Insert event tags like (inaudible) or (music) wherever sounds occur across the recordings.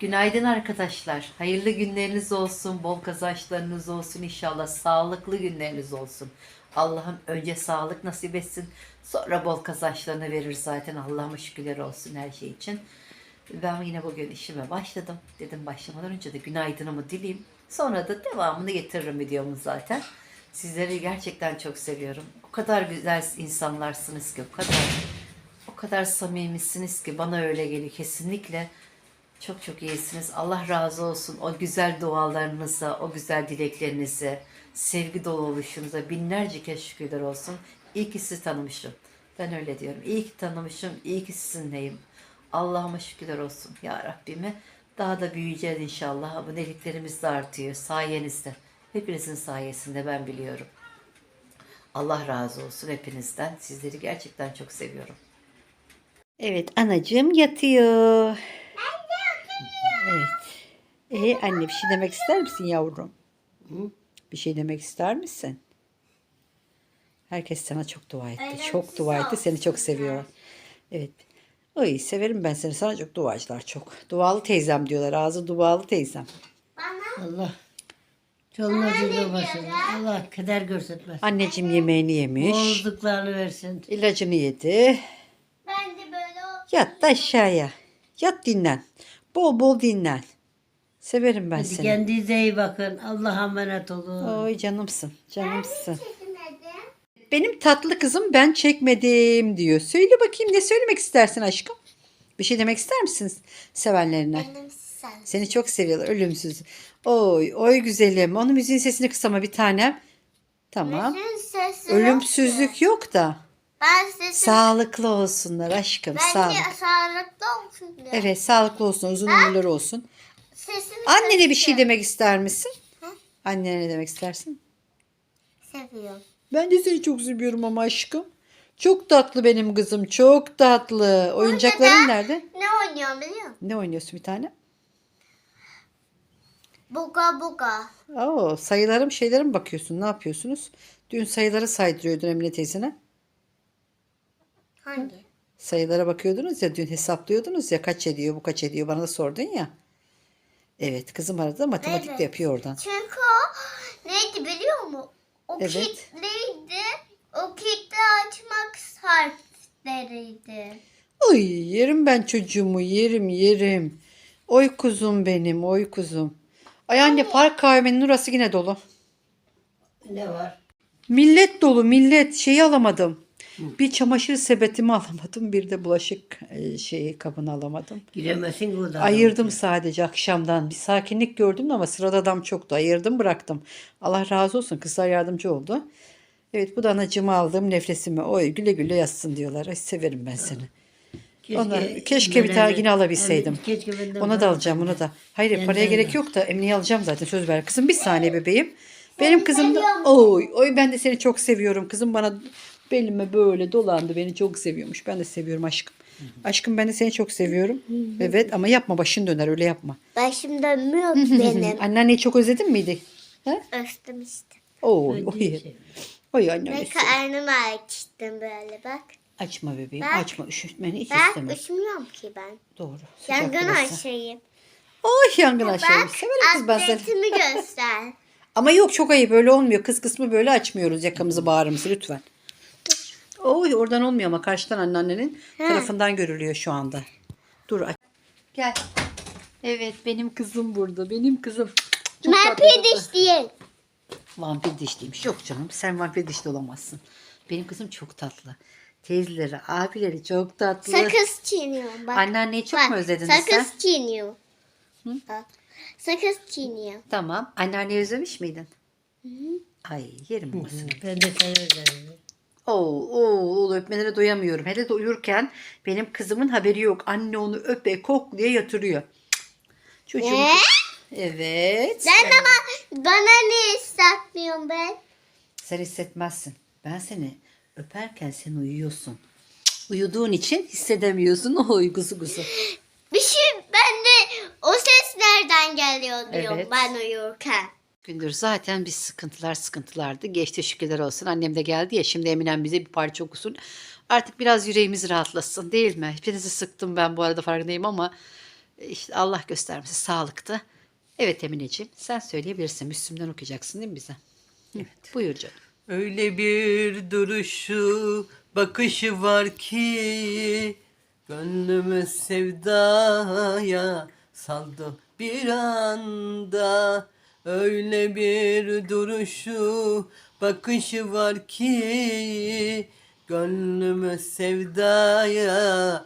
Günaydın arkadaşlar. Hayırlı günleriniz olsun, bol kazançlarınız olsun inşallah. Sağlıklı günleriniz olsun. Allah'ım önce sağlık nasip etsin. Sonra bol kazançlarını verir zaten. Allah'ıma şükürler olsun her şey için. Ben yine bugün işime başladım. Dedim başlamadan önce de günaydınımı dileyim. Sonra da devamını getiririm videomun zaten. Sizleri gerçekten çok seviyorum. O kadar güzel insanlarsınız ki, o kadar o kadar samimisiniz ki bana öyle geliyor kesinlikle. Çok çok iyisiniz. Allah razı olsun. O güzel dualarınıza, o güzel dileklerinize, sevgi dolu oluşunuza binlerce kez şükürler olsun. İyi ki sizi tanımışım. Ben öyle diyorum. İyi ki tanımışım. iyi ki sizinleyim. Allah'ıma şükürler olsun ya Rabbime. Daha da büyüyeceğiz inşallah. Aboneliklerimiz de artıyor sayenizde. Hepinizin sayesinde ben biliyorum. Allah razı olsun hepinizden. Sizleri gerçekten çok seviyorum. Evet anacığım yatıyor. Evet. Ee, anne bir şey demek ister misin yavrum? Bir şey demek ister misin? Herkes sana çok dua etti. çok dua etti. Seni çok seviyor. Evet. Oy severim ben seni. Sana çok duacılar çok. Dualı teyzem diyorlar. Ağzı dualı teyzem. Allah çoluğuna çocuğuna başlasın. Allah keder görsetmez. Anneciğim yemeğini yemiş. Boğulduklarını versin. İlacını yedi. Ben de böyle Yat da aşağıya. Yat dinlen. Bol bol dinlen. Severim ben Hadi seni. kendinize iyi bakın. Allah'a emanet olun. Oy canımsın. Canımsın. Benim tatlı kızım ben çekmedim diyor. Söyle bakayım ne söylemek istersin aşkım? Bir şey demek ister misiniz sevenlerine? Benim sen. Seni çok seviyorlar ölümsüz. Oy oy güzelim. Onun müziğin sesini kısama bir tanem. Tamam. Ölümsüzlük yok da. Ben sesi Sağlıklı olsunlar aşkım. Bence Sağlık. sağlıklı olsun. Evet sağlıklı olsun. Uzun ömürler olsun. Sesini Annene bir şey seviyorum. demek ister misin? Annene ne demek istersin? Seviyorum. Ben de seni çok seviyorum ama aşkım. Çok tatlı benim kızım. Çok tatlı. Oyuncakların nerede? Ne oynuyorum biliyor musun? Ne oynuyorsun bir tane? Buga buga. Oo, sayılarım şeylere mi bakıyorsun? Ne yapıyorsunuz? Dün sayıları saydırıyordun Emine teyzene. Hangi? Sayılara bakıyordunuz ya dün hesaplıyordunuz ya kaç ediyor bu kaç ediyor bana da sordun ya. Evet kızım arada matematik de Evet. Şey, yapıyor oradan. Çünkü o neydi biliyor musun? O Evet. kilitliydi. O kilitli açmak harfleriydi. Oy yerim ben çocuğumu yerim yerim. Oy kuzum benim oy kuzum. Ay anne park kahvenin orası yine dolu. Ne var? Millet dolu millet şeyi alamadım. Bir çamaşır sepetimi alamadım. Bir de bulaşık e, şeyi kabını alamadım. Giremezsin burada. Ayırdım sadece akşamdan. Bir sakinlik gördüm ama sırada adam çoktu. Ayırdım bıraktım. Allah razı olsun kızlar yardımcı oldu. Evet bu da anacığımı aldığım nefresimi. Oy güle güle yatsın diyorlar. Ay severim ben seni. Ona, keşke bir tane yine alabilseydim. Keşke benden Ona da alacağım ona da. Hayır Benden paraya de. gerek yok da Emine'yi alacağım zaten söz ver. Kızım bir saniye bebeğim. Benim kızım da oy oy ben de seni çok seviyorum. Kızım bana belime böyle dolandı. Beni çok seviyormuş. Ben de seviyorum aşkım. Aşkım ben de seni çok seviyorum. Evet ama yapma başın döner öyle yapma. Başım dönmüyor ki (laughs) benim. Anneanneyi çok özledin miydi? He? Östüm işte. Oy oy. şey. Oy anne Ve öyle. karnımı açtım böyle bak. Açma bebeğim Bak. açma üşütmeni hiç Ben istemem. üşümüyorum ki ben. Doğru. sıcak Yangın burası. aşağıyım. Oy yangın aşağıya. Bak Severim kız ben seni. atletimi (laughs) göster. Ama yok çok ayıp öyle olmuyor. Kız kısmı böyle açmıyoruz yakamızı bağrımızı lütfen. Oy oradan olmuyor ama karşıdan anneannenin tarafından görülüyor şu anda. Dur aç. Gel. Evet benim kızım burada. Benim kızım. Çok tatlı. pidiş değil. Vampir dişliymiş. Yok canım sen vampir dişli olamazsın. Benim kızım çok tatlı. Teyzeleri, abileri çok tatlı. Sakız çiğniyorum bak. Anneanneyi çok Bak, mu özledin Sakız sen? çiğniyor. Bak. Sakız çiğniyor. Tamam. Anneanneyi özlemiş miydin? Ay yerim babasını. Ben de seni özledim. Oo, oo, öpmelere doyamıyorum. Hele de uyurken benim kızımın haberi yok. Anne onu öpe kok diye yatırıyor. Çocuğum. Ne? Evet. Sen ama bana ne hissetmiyorsun ben? Sen hissetmezsin. Ben seni öperken sen uyuyorsun. Uyuduğun için hissedemiyorsun. (laughs) Oy kuzu kuzu. Bir şey ben de o ses nereden geliyor diyorum Evet. ben uyurken. Gündür zaten biz sıkıntılar sıkıntılardı. Geçti şükürler olsun. Annem de geldi ya şimdi Eminem bize bir parça okusun. Artık biraz yüreğimiz rahatlasın değil mi? Hepinizi sıktım ben bu arada farkındayım ama E, İşte Allah göstermesi sağlıkta. Evet Emineciğim sen söyleyebilirsin. Müslüm'den okuyacaksın değil mi bize? Evet. Buyur canım. Öyle bir duruşu, bakışı var ki Gönlümü sevdaya saldı bir anda Öyle bir duruşu, bakışı var ki Gönlümü sevdaya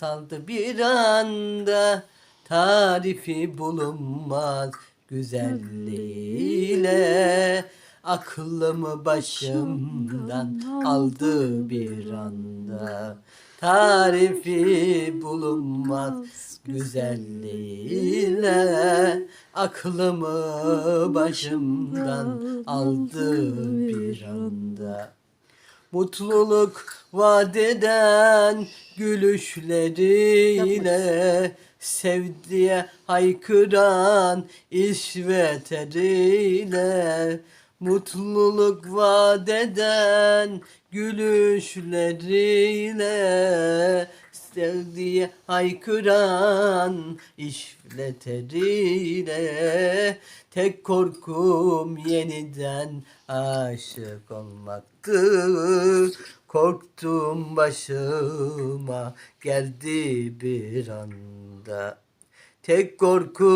saldı bir anda. Tarifi bulunmaz güzelliğiyle Aklımı başımdan aldı bir anda? Tarifi bulunmaz güzelliğiyle Aklımı başımdan aldı bir anda? Mutluluk vadeden gülüşleriyle Sevdiye haykıran işvet eriyle Mutluluk vadeden gülüşleriyle Sevdiye haykıran işleteriyle Tek korkum yeniden aşık olmaktı Korktum başıma geldi bir anda Tek korkum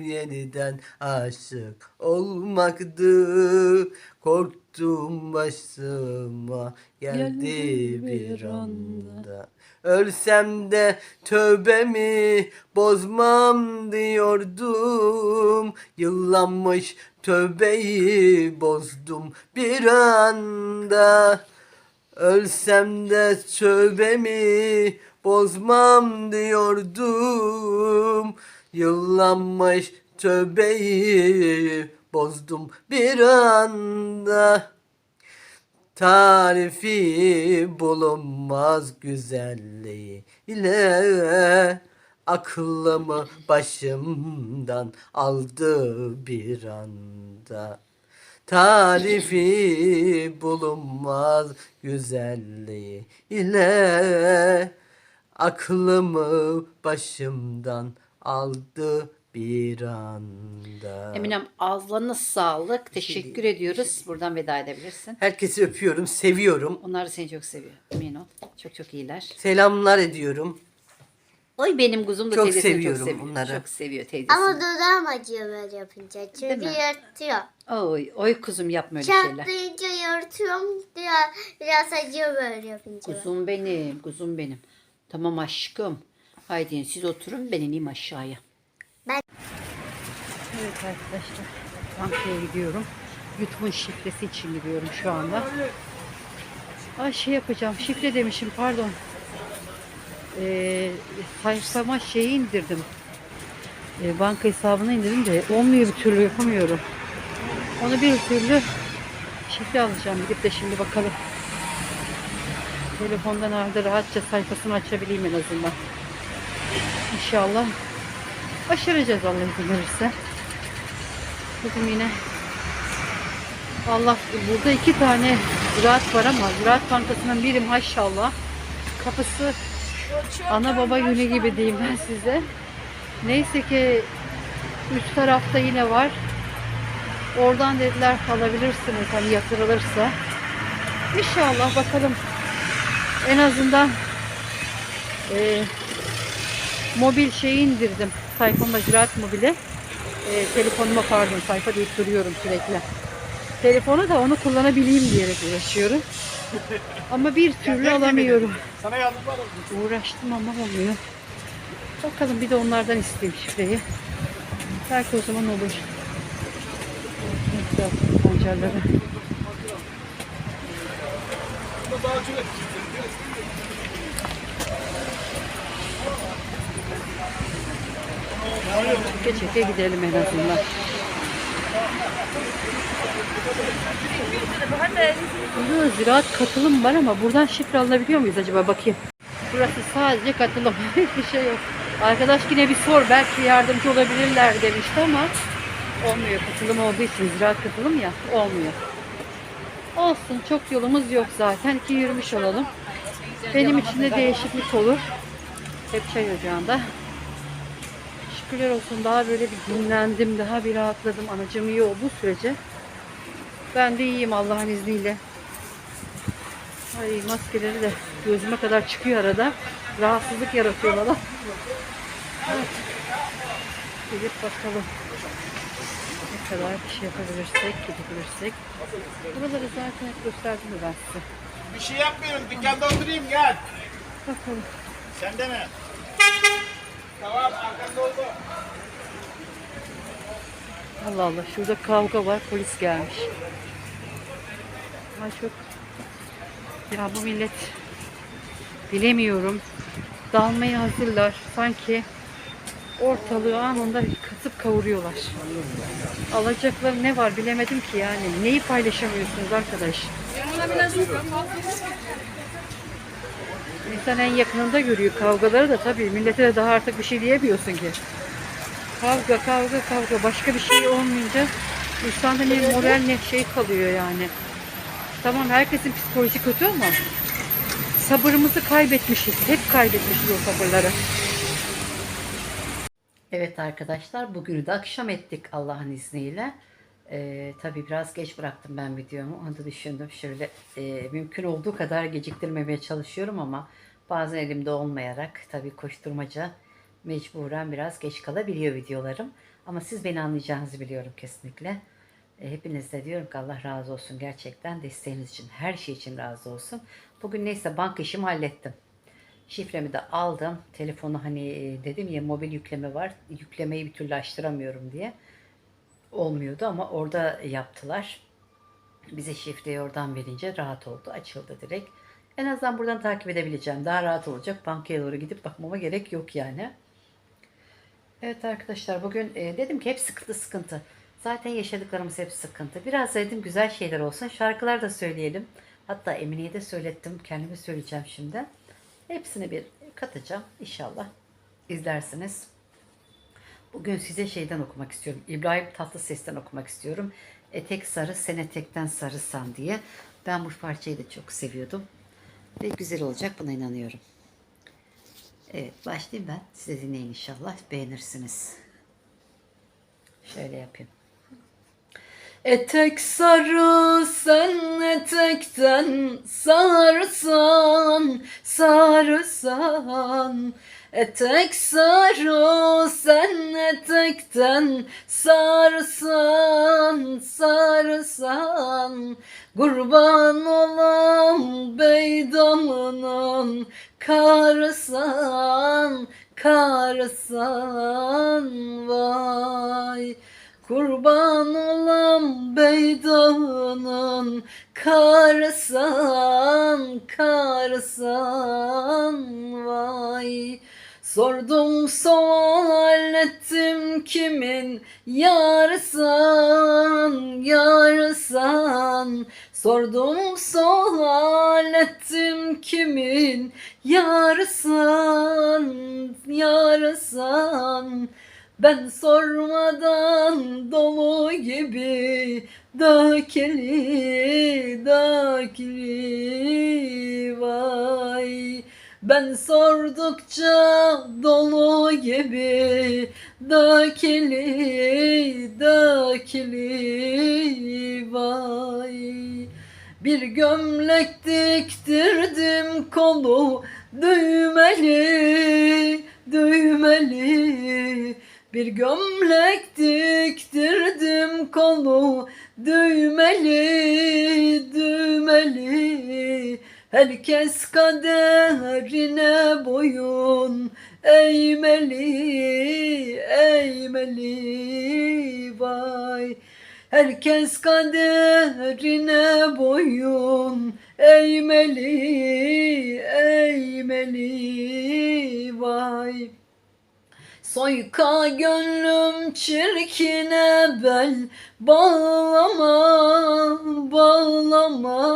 yeniden aşık olmaktı. Korktum başıma geldi bir anda. Ölsem de tövbemi bozmam diyordum. Yıllanmış tövbeyi bozdum bir anda. Ölsem de tövbemi bozmam diyordum Yıllanmış tövbeyi bozdum bir anda. Tarifi bulunmaz güzelliğiyle Aklımı başımdan aldı bir anda. Tarifi bulunmaz güzelliğiyle Aklımı başımdan aldı bir anda Eminem ağzına sağlık. Teşekkür ediyoruz. Buradan veda edebilirsin. Herkesi öpüyorum, seviyorum. Onlar da seni çok seviyor. Emin ol. Çok çok iyiler. Selamlar ediyorum. Oy benim kuzum da Çok teyzesini seviyorum çok seviyor. bunları. Çok seviyor teyzesini. Ama dudağım acıyor böyle yapınca. Çünkü mi? yırtıyor. Oy, oy kuzum yapma öyle şeyler. Çatlayınca yırtıyorum. Biraz, biraz acıyor böyle yapınca. Kuzum benim, kuzum benim. Tamam aşkım. Haydi siz oturun ben ineyim aşağıya. Ben- Evet arkadaşlar. Bankaya gidiyorum. YouTube'un şifresi için gidiyorum şu anda. Ay şey yapacağım. Şifre demişim pardon. Ee, sayfama şeyi indirdim. Ee, banka hesabını indirdim de olmuyor bir türlü yapamıyorum. Onu bir türlü şifre alacağım. Gidip de şimdi bakalım. Telefondan arada rahatça sayfasını açabileyim en azından. İnşallah başaracağız Allah izin verirse. Bugün yine Allah burada iki tane ziraat var ama ziraat bankasının biri maşallah kapısı ana baba günü gibi diyeyim ben size. Neyse ki üst tarafta yine var. Oradan dediler alabilirsiniz hani yatırılırsa. İnşallah bakalım. En azından e, mobil şeyi indirdim. Sayfama Ziraat Mobil'e. E, telefonuma pardon sayfa deyip duruyorum sürekli. Telefonu da onu kullanabileyim diyerek uğraşıyorum. Ama bir türlü alamıyorum. Sana yardım var mı? Uğraştım ama olmuyor. Bakalım bir de onlardan isteyeyim şifreyi. Belki o zaman olur. Pancarları. Daha çok Çeke çeke gidelim en azından. Burada ziraat katılım var ama buradan şifre alınabiliyor muyuz acaba bakayım. Burası sadece katılım. (laughs) Hiçbir şey yok. Arkadaş yine bir sor belki yardımcı olabilirler demişti ama olmuyor. Katılım olduğu için ziraat katılım ya olmuyor. Olsun çok yolumuz yok zaten ki yürümüş olalım. Benim için de değişiklik olur. Hep çay ocağında. Şükürler olsun daha böyle bir dinlendim, daha bir rahatladım. Anacığım iyi olduğu sürece. Ben de iyiyim Allah'ın izniyle. Ay maskeleri de gözüme kadar çıkıyor arada. Rahatsızlık yaratıyor bana. Evet. Gidip bakalım. Ne kadar bir şey yapabilirsek, gidebilirsek. Buraları zaten gösterdim ben size. Bir şey yapmıyorum. Dükkanda oturayım gel. Bakalım. Sen de mi? Allah Allah şurada kavga var polis gelmiş. Ay çok ya bu millet bilemiyorum dalmaya hazırlar sanki ortalığı anında kasıp kavuruyorlar. Alacakları ne var bilemedim ki yani. Neyi paylaşamıyorsunuz arkadaş? İnsan en yakınında görüyor kavgaları da tabii millete de daha artık bir şey diyemiyorsun ki. Kavga kavga kavga başka bir şey olmayınca insanda ne moral ne şey kalıyor yani. Tamam herkesin psikoloji kötü ama sabırımızı kaybetmişiz. Hep kaybetmişiz o sabırları. Evet arkadaşlar bugünü de akşam ettik Allah'ın izniyle. Ee, tabii biraz geç bıraktım ben videomu. Onu da düşündüm. Şöyle e, mümkün olduğu kadar geciktirmemeye çalışıyorum ama bazen elimde olmayarak tabii koşturmaca mecburen biraz geç kalabiliyor videolarım. Ama siz beni anlayacağınızı biliyorum kesinlikle. E, hepiniz de diyorum ki Allah razı olsun gerçekten desteğiniz için, her şey için razı olsun. Bugün neyse banka işimi hallettim. Şifremi de aldım. Telefonu hani e, dedim ya mobil yükleme var. Yüklemeyi bir türlü açtıramıyorum diye. Olmuyordu ama orada yaptılar. Bize şifreyi oradan verince rahat oldu. Açıldı direkt. En azından buradan takip edebileceğim. Daha rahat olacak. Bankaya doğru gidip bakmama gerek yok yani. Evet arkadaşlar bugün e, dedim ki hep sıkıntı sıkıntı. Zaten yaşadıklarımız hep sıkıntı. Biraz dedim güzel şeyler olsun. Şarkılar da söyleyelim. Hatta Emine'ye de söylettim. Kendime söyleyeceğim şimdi. Hepsini bir katacağım. İnşallah izlersiniz. Bugün size şeyden okumak istiyorum. İbrahim Tatlıses'ten okumak istiyorum. Etek sarı, sen etekten sarısan diye. Ben bu parçayı da çok seviyordum. Ve güzel olacak buna inanıyorum. Evet başlayayım ben. Size dinleyin inşallah. Beğenirsiniz. Şöyle yapayım. Etek sarı sen etekten sarsan sarsan Etek sarı sen etekten sarsan sarsan. Kurban olam beydamının karsan karsan. Vay! Kurban olam beydanın karsan karsan. Vay Sordum sual ettim kimin yarsan yarsan Sordum sual ettim kimin yarsan yarsan ben sormadan dolu gibi dökeli dökeli vay ben sordukça dolu gibi dökeli dökeli vay. Bir gömlek diktirdim kolu düğmeli düğmeli. Bir gömlek diktirdim kolu düğmeli düğmeli Herkes kaderine boyun. Eğmeli eğmeli vay. Herkes kaderine boyun. Eğmeli eğmeli vay. Soyka gönlüm çirkine bel. Bağlama bağlama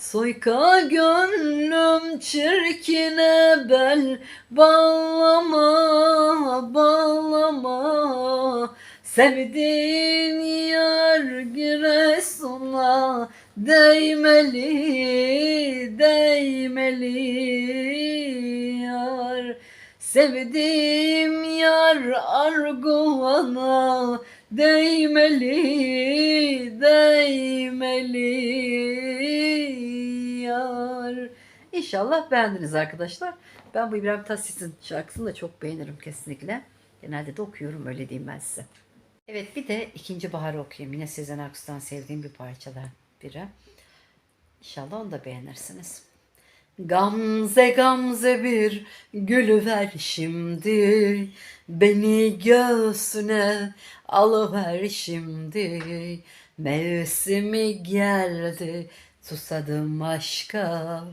Soyka gönlüm çirkine bel bağlama bağlama Sevdiğin yar Giresun'a değmeli, değmeli yar. Sevdiğim yar arguvana değmeli, değmeli yar. İnşallah beğendiniz arkadaşlar. Ben bu İbrahim Tatlıses'in şarkısını da çok beğenirim kesinlikle. Genelde de okuyorum öyle diyeyim ben size. Evet bir de ikinci baharı okuyayım. Yine Sezen Aksu'dan sevdiğim bir parçadan biri. İnşallah onu da beğenirsiniz. Gamze gamze bir gülü ver şimdi. Beni göğsüne alıver şimdi. Mevsimi geldi susadım aşka.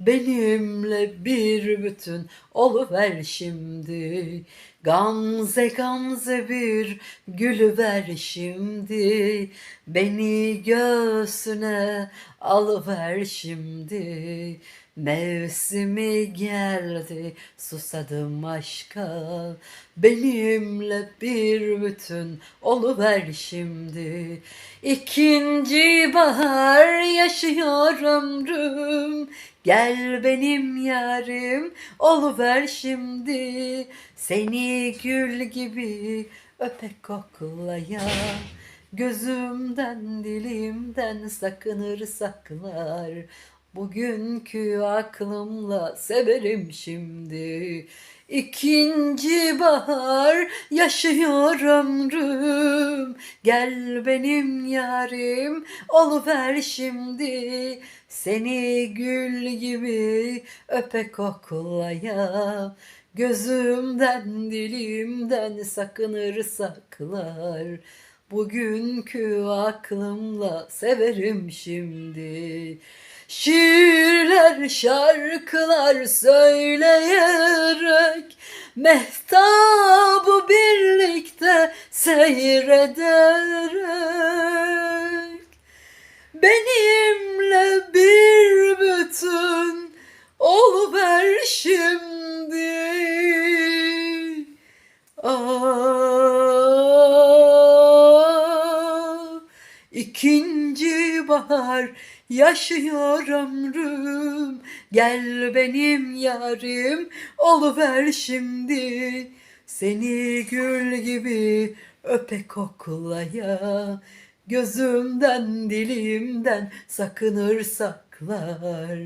Benimle bir bütün oluver şimdi. Gamze gamze bir gülü ver şimdi. Beni göğsüne alıver şimdi Mevsimi geldi susadım aşka. Benimle bir bütün oluver şimdi. İkinci bahar yaşıyor ömrüm. Gel benim yarim oluver şimdi. Seni gül gibi öpek koklaya Gözümden dilimden sakınır saklar Bugünkü aklımla severim şimdi. İkinci bahar yaşıyor ömrüm. Gel benim yarim oluver şimdi. Seni gül gibi öpe koklaya Gözümden dilimden sakınır saklar. Bugünkü aklımla severim şimdi Şiirler, şarkılar söyleyerek Mehtabı birlikte seyrederek Benimle bir bütün oluver şimdi. Ah, ikinci bahar yaşıyor ömrüm Gel benim yarim oluver şimdi Seni gül gibi öpe koklaya Gözümden dilimden sakınır saklar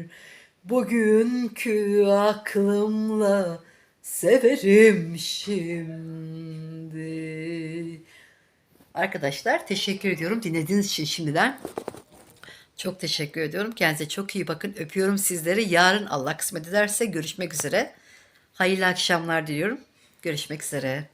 Bugünkü aklımla severim şimdi. Arkadaşlar teşekkür ediyorum dinlediğiniz için şimdiden. Çok teşekkür ediyorum. Kendinize çok iyi bakın. Öpüyorum sizleri. Yarın Allah kısmet ederse görüşmek üzere. Hayırlı akşamlar diliyorum. Görüşmek üzere.